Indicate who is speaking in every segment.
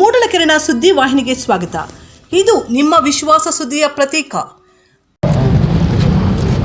Speaker 1: ಮೂಡಲಕೆರೆನ ಸುದ್ದಿ ವಾಹಿನಿಗೆ ಸ್ವಾಗತ. ಇದು ನಿಮ್ಮ ವಿಶ್ವಾಸ ಸುದ್ದಿಯ ಪ್ರತೀಕ.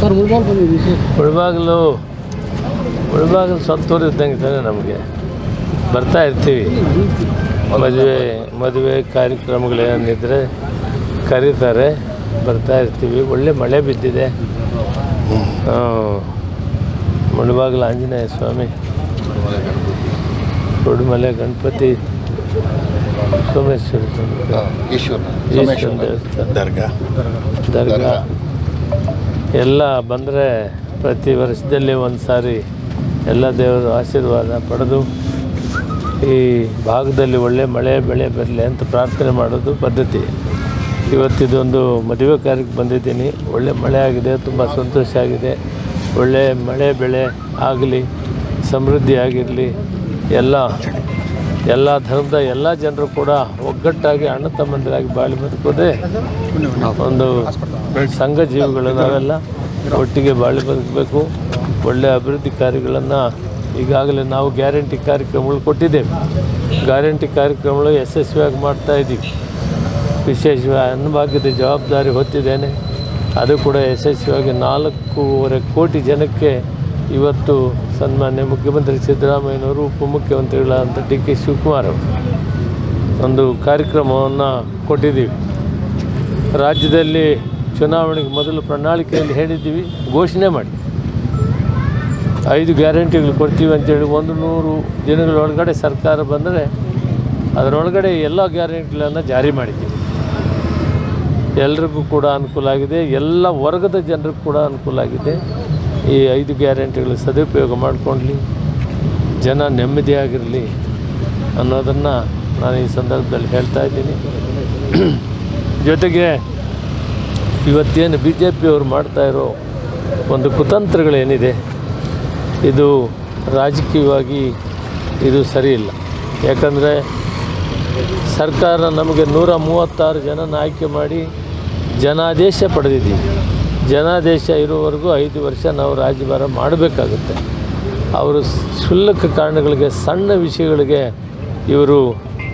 Speaker 2: ಸರ್ ಸರ್
Speaker 3: ಮುಳಬಾಗಿಲು ಮುಳಬಾಗಿಲು ಇದ್ದಂಗೆ ತಾನೆ ನಮಗೆ. ಬರ್ತಾ ಇರ್ತೀವಿ. ಮದುವೆ ಮದುವೆ ಕಾರ್ಯಕ್ರಮಗಳೇನಿದ್ರೆ ಕರೀತಾರೆ. ಬರ್ತಾ ಇರ್ತೀವಿ. ಒಳ್ಳೆ ಮಳೆ ಬಿದ್ದಿದೆ. ಮುಳಬಾಗಿಲು ಆಂಜನೇಯ ಸ್ವಾಮಿ ಕೊಡುಮಲೆ ಗಣಪತಿ ಸೋಮೇಶ್ವರ
Speaker 4: ಈಶ್ವರ. ದರ್ಗಾ.
Speaker 3: ದರ್ಗಾ. ಎಲ್ಲ ಬಂದರೆ ಪ್ರತಿ ವರ್ಷದಲ್ಲಿ ಒಂದು ಸಾರಿ ಎಲ್ಲ ದೇವರ ಆಶೀರ್ವಾದ ಪಡೆದು ಈ ಭಾಗದಲ್ಲಿ ಒಳ್ಳೆ ಮಳೆ ಬೆಳೆ ಬರಲಿ ಅಂತ ಪ್ರಾರ್ಥನೆ ಮಾಡೋದು ಪದ್ಧತಿ. ಇವತ್ತಿದೊಂದು ಮದುವೆ ಕಾರ್ಯಕ್ಕೆ ಬಂದಿದ್ದೀನಿ. ಒಳ್ಳೆ ಮಳೆ ಆಗಿದೆ ತುಂಬ ಸಂತೋಷ ಆಗಿದೆ. ಒಳ್ಳೆ ಮಳೆ ಬೆಳೆ ಆಗಲಿ ಸಮೃದ್ಧಿ ಆಗಿರಲಿ ಎಲ್ಲ ಎಲ್ಲ ಧರ್ಮದ ಎಲ್ಲ ಜನರು ಕೂಡ ಒಗ್ಗಟ್ಟಾಗಿ ಅಣ್ಣ ತಮ್ಮಂದಿರಾಗಿ ಬಾಳಿ ಬದುಕೋದೇ ಒಂದು ಸಂಘ ಜೀವಿಗಳು ನಾವೆಲ್ಲ ಒಟ್ಟಿಗೆ ಬಾಳಿ ಬದುಕಬೇಕು. ಒಳ್ಳೆಯ ಅಭಿವೃದ್ಧಿ ಕಾರ್ಯಗಳನ್ನು ಈಗಾಗಲೇ ನಾವು ಗ್ಯಾರಂಟಿ ಕಾರ್ಯಕ್ರಮಗಳು ಕೊಟ್ಟಿದ್ದೇವೆ. ಗ್ಯಾರಂಟಿ ಕಾರ್ಯಕ್ರಮಗಳು ಯಶಸ್ವಿಯಾಗಿ ಮಾಡ್ತಾ ಇದ್ದೀವಿ. ವಿಶೇಷವಾಗಿ ಅನ್ನಭಾಗ್ಯದ ಜವಾಬ್ದಾರಿ ಹೊತ್ತಿದ್ದೇನೆ. ಅದು ಕೂಡ ಯಶಸ್ವಿಯಾಗಿ ನಾಲ್ಕೂವರೆ ಕೋಟಿ ಜನಕ್ಕೆ ಇವತ್ತು ಸನ್ಮಾನ್ಯ ಮುಖ್ಯಮಂತ್ರಿ ಸಿದ್ದರಾಮಯ್ಯನವರು ಉಪಮುಖ್ಯಮಂತ್ರಿಗಳಾದಂಥ ಡಿ ಕೆ ಶಿವಕುಮಾರ್ ಅವರು ಒಂದು ಕಾರ್ಯಕ್ರಮವನ್ನು ಕೊಟ್ಟಿದ್ದೀವಿ. ರಾಜ್ಯದಲ್ಲಿ ಚುನಾವಣೆಗೆ ಮೊದಲು ಪ್ರಣಾಳಿಕೆಯಲ್ಲಿ ಹೇಳಿದ್ದೀವಿ, ಘೋಷಣೆ ಮಾಡಿ. ಐದು ಗ್ಯಾರಂಟಿಗಳು ಕೊಡ್ತೀವಿ ಅಂತೇಳಿ ಒಂದು ನೂರು ದಿನಗಳೊಳಗಡೆ ಸರ್ಕಾರ ಬಂದರೆ ಅದರೊಳಗಡೆ ಎಲ್ಲ ಗ್ಯಾರಂಟಿಗಳನ್ನು ಜಾರಿ ಮಾಡಿದ್ದೀವಿ. ಎಲ್ರಿಗೂ ಕೂಡ ಅನುಕೂಲ ಆಗಿದೆ, ಎಲ್ಲ ವರ್ಗದ ಜನರಿಗೂ ಕೂಡ ಅನುಕೂಲ ಆಗಿದೆ. ಈ ಐದು ಗ್ಯಾರಂಟಿಗಳು ಸದುಪಯೋಗ ಮಾಡಿಕೊಳ್ಳಿ ಜನ ನೆಮ್ಮದಿಯಾಗಿರಲಿ ಅನ್ನೋದನ್ನು ನಾನು ಈ ಸಂದರ್ಭದಲ್ಲಿ ಹೇಳ್ತಾ ಇದ್ದೀನಿ. ಜೊತೆಗೆ ಇವತ್ತೇನು ಬಿ ಜೆ ಪಿಯವರು ಮಾಡ್ತಾ ಇರೋ ಒಂದು ಕುತಂತ್ರಗಳೇನಿದೆ, ಇದು ರಾಜಕೀಯವಾಗಿ ಇದು ಸರಿಯಿಲ್ಲ ಯಾಕಂದರೆ ಸರ್ಕಾರ ನಮಗೆ ನೂರ ಮೂವತ್ತಾರು ಜನನ ಆಯ್ಕೆ ಮಾಡಿ ಜನಾದೇಶ ಪಡೆದಿದ್ದೀವಿ. ಜನಾದೇಶ ಇರುವವರೆಗೂ ಐದು ವರ್ಷ ನಾವು ರಾಜ್ಯಭಾರ ಮಾಡಬೇಕಾಗುತ್ತೆ. ಅವರು ಕ್ಷುಲ್ಲಕ ಕಾರಣಗಳಿಗೆ, ಸಣ್ಣ ವಿಷಯಗಳಿಗೆ ಇವರು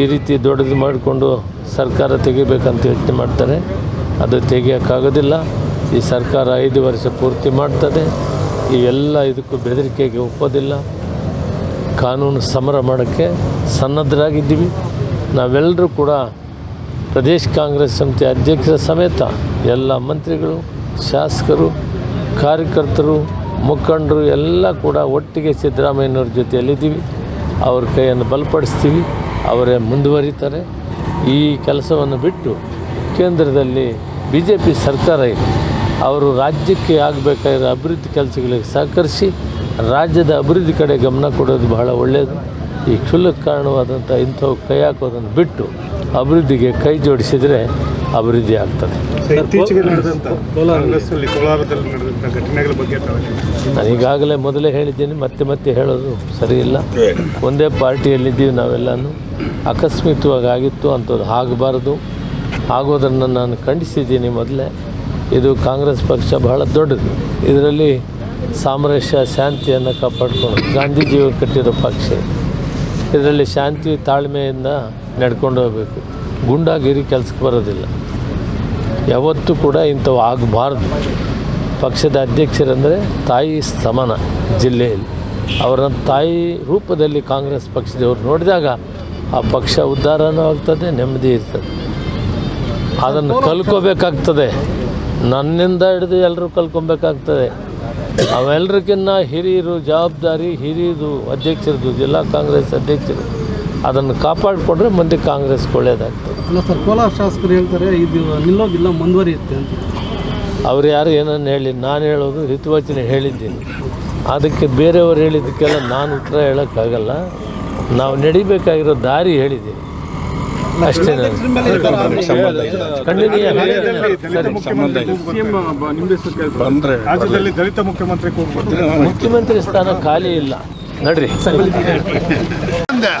Speaker 3: ಈ ರೀತಿ ದೊಡ್ಡದು ಮಾಡಿಕೊಂಡು ಸರ್ಕಾರ ತೆಗಿಬೇಕಂತ ಯೋಚನೆ ಮಾಡ್ತಾರೆ. ಅದು ತೆಗಿಯೋಕ್ಕಾಗೋದಿಲ್ಲ. ಈ ಸರ್ಕಾರ ಐದು ವರ್ಷ ಪೂರ್ತಿ ಮಾಡ್ತದೆ. ಇವೆಲ್ಲ ಇದಕ್ಕೂ ಬೆದರಿಕೆಗೆ ಒಪ್ಪೋದಿಲ್ಲ. ಕಾನೂನು ಸಮರ ಮಾಡೋಕ್ಕೆ ಸನ್ನದ್ಧರಾಗಿದ್ದೀವಿ. ನಾವೆಲ್ಲರೂ ಕೂಡ ಪ್ರದೇಶ ಕಾಂಗ್ರೆಸ್ ಸಮಿತಿ ಅಧ್ಯಕ್ಷರ ಸಮೇತ ಎಲ್ಲ ಮಂತ್ರಿಗಳು ಶಾಸಕರು, ಕಾರ್ಯಕರ್ತರು, ಮುಖಂಡರು ಎಲ್ಲ ಕೂಡ ಒಟ್ಟಿಗೆ ಸಿದ್ದರಾಮಯ್ಯನವ್ರ ಜೊತೆಯಲ್ಲಿದ್ದೀವಿ. ಅವ್ರ ಕೈಯನ್ನು ಬಲಪಡಿಸ್ತೀವಿ. ಅವರೇ ಮುಂದುವರಿತಾರೆ. ಈ ಕೆಲಸವನ್ನು ಬಿಟ್ಟು ಕೇಂದ್ರದಲ್ಲಿ ಬಿ ಜೆ ಪಿ ಸರ್ಕಾರ ಇದೆ. ಅವರು ರಾಜ್ಯಕ್ಕೆ ಆಗಬೇಕಾಗಿರೋ ಅಭಿವೃದ್ಧಿ ಕೆಲಸಗಳಿಗೆ ಸಹಕರಿಸಿ ರಾಜ್ಯದ ಅಭಿವೃದ್ಧಿ ಕಡೆ ಗಮನ ಕೊಡೋದು ಬಹಳ ಒಳ್ಳೆಯದು ಈ ಕ್ಷುಲ್ಲಕ್ಕೆ ಕಾರಣವಾದಂಥ ಇಂಥವು ಕೈ ಹಾಕೋದನ್ನು ಬಿಟ್ಟು ಅಭಿವೃದ್ಧಿಗೆ ಕೈ ಜೋಡಿಸಿದರೆ ಅಭಿವೃದ್ಧಿ ಆಗ್ತದೆ.
Speaker 5: ಇತ್ತೀಚೆಗೆ ಕೋಲಾರದಲ್ಲಿ ಘಟನೆಗಳ ಬಗ್ಗೆ
Speaker 3: ನಾನು ಈಗಾಗಲೇ ಮೊದಲೇ ಹೇಳಿದ್ದೀನಿ ಮತ್ತೆ ಮತ್ತೆ ಹೇಳೋದು ಸರಿಯಿಲ್ಲ ಒಂದೇ ಪಾರ್ಟಿಯಲ್ಲಿದ್ದೀವಿ ನಾವೆಲ್ಲನೂ. ಆಕಸ್ಮಿಕವಾಗಿ ಆಗಿತ್ತು ಅಂಥದ್ದು ಆಗಬಾರ್ದು. ಆಗೋದನ್ನು ನಾನು ಖಂಡಿಸಿದ್ದೀನಿ ಮೊದಲೇ. ಇದು ಕಾಂಗ್ರೆಸ್ ಪಕ್ಷ ಬಹಳ ದೊಡ್ಡದು. ಇದರಲ್ಲಿ ಸಾಮರಸ್ಯ ಶಾಂತಿಯನ್ನು ಕಾಪಾಡಿಕೊಂಡು ಗಾಂಧೀಜಿಯವರು ಕಟ್ಟಿರೋ ಪಕ್ಷ. ಇದರಲ್ಲಿ ಶಾಂತಿ ತಾಳ್ಮೆಯಿಂದ ನಡ್ಕೊಂಡು ಹೋಗಬೇಕು. ಗುಂಡಾಗಿರಿ ಕೆಲಸಕ್ಕೆ ಬರೋದಿಲ್ಲ. ಯಾವತ್ತೂ ಕೂಡ ಇಂಥವು ಆಗಬಾರ್ದು. ಪಕ್ಷದ ಅಧ್ಯಕ್ಷರಂದರೆ ತಾಯಿ ಸಮಾನ ಜಿಲ್ಲೆಯಲ್ಲಿ. ಅವರ ತಾಯಿ ರೂಪದಲ್ಲಿ ಕಾಂಗ್ರೆಸ್ ಪಕ್ಷದವರು ನೋಡಿದಾಗ ಆ ಪಕ್ಷ ಉದ್ಧಾರನೂ ಆಗ್ತದೆ, ನೆಮ್ಮದಿ ಇರ್ತದೆ. ಅದನ್ನು ಕಲ್ಕೋಬೇಕಾಗ್ತದೆ ನನ್ನಿಂದ ಹಿಡಿದು ಎಲ್ಲರೂ ಕಲ್ಕೊಬೇಕಾಗ್ತದೆ ಅವೆಲ್ಲರಿಗಿನ್ನ ಹಿರಿಯರು ಜವಾಬ್ದಾರಿ ಹಿರಿಯದು ಅಧ್ಯಕ್ಷರದು ಜಿಲ್ಲಾ ಕಾಂಗ್ರೆಸ್ ಅಧ್ಯಕ್ಷರು ಅದನ್ನು ಕಾಪಾಡಿಕೊಂಡ್ರೆ ಮುಂದೆ ಕಾಂಗ್ರೆಸ್ಗೆ ಒಳ್ಳೇದಾಗ್ತದೆ.
Speaker 2: ಅಲ್ಲ ಸರ್ ಕೋಲಾರ ಶಾಸಕರು ಹೇಳ್ತಾರೆ ಇದು ನಿಲ್ಲೋದಿಲ್ಲ ಮುಂದುವರಿಯುತ್ತೆ ಅಂತ.
Speaker 3: ಅವ್ರು ಯಾರು ಏನನ್ನು ಹೇಳಿ ನಾನು ಹೇಳೋದು ಹಿತವಚನೆ ಹೇಳಿದ್ದೀನಿ. ಅದಕ್ಕೆ ಬೇರೆಯವರು ಹೇಳಿದ್ದಕ್ಕೆಲ್ಲ ನಾನು ಉತ್ತರ ಹೇಳೋಕ್ಕಾಗಲ್ಲ. ನಾವು ನಡಿಬೇಕಾಗಿರೋ ದಾರಿ ಹೇಳಿದ್ದೀನಿ ಅಷ್ಟೇ
Speaker 5: ಮುಖ್ಯಮಂತ್ರಿ
Speaker 3: ಸ್ಥಾನ ಖಾಲಿ ಇಲ್ಲ. ನಡ್ರಿ. んだよ。